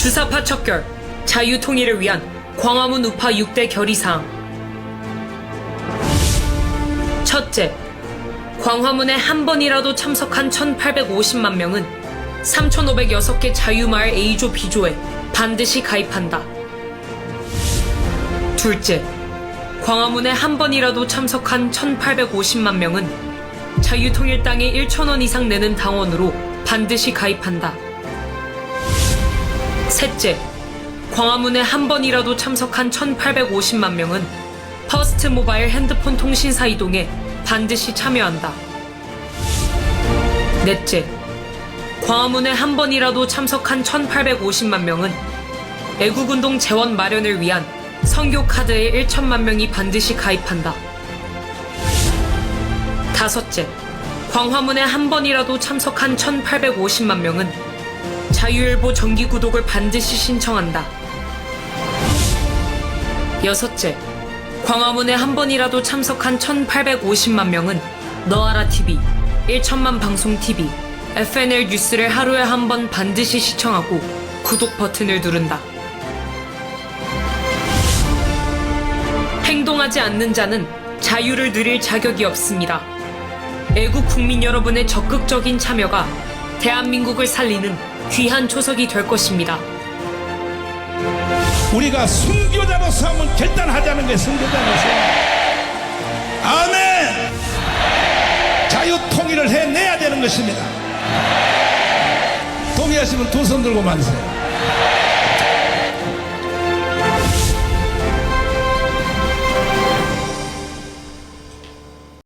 주사파 척결, 자유 통일을 위한 광화문 우파 6대 결의사항. 첫째, 광화문에 한 번이라도 참석한 1,850만 명은 3,506개 자유마을 A조 B조에 반드시 가입한다. 둘째, 광화문에 한 번이라도 참석한 1,850만 명은 자유통일당에 1,000원 이상 내는 당원으로 반드시 가입한다. 셋째, 광화문에 한 번이라도 참석한 1,850만 명은 퍼스트 모바일 핸드폰 통신사 이동에 반드시 참여한다. 넷째, 광화문에 한 번이라도 참석한 1,850만 명은 애국운동 재원 마련을 위한 선교 카드에 1천만 명이 반드시 가입한다. 다섯째, 광화문에 한 번이라도 참석한 1,850만 명은 자유일보 정기 구독을 반드시 신청한다. 여섯째, 광화문에 한 번이라도 참석한 1,850만 명은 너아라 TV, 1천만 방송 TV, FNL 뉴스를 하루에 한 번 반드시 시청하고 구독 버튼을 누른다. 행동하지 않는 자는 자유를 누릴 자격이 없습니다. 애국 국민 여러분의 적극적인 참여가 대한민국을 살리는 귀한 초석이 될 것입니다. 우리가 순교자로서 한번 결단하자는 거예요 순교자로서. 아멘! 자유 통일을 해내야 되는 것입니다. 동의하시면 두 손 들고 만세요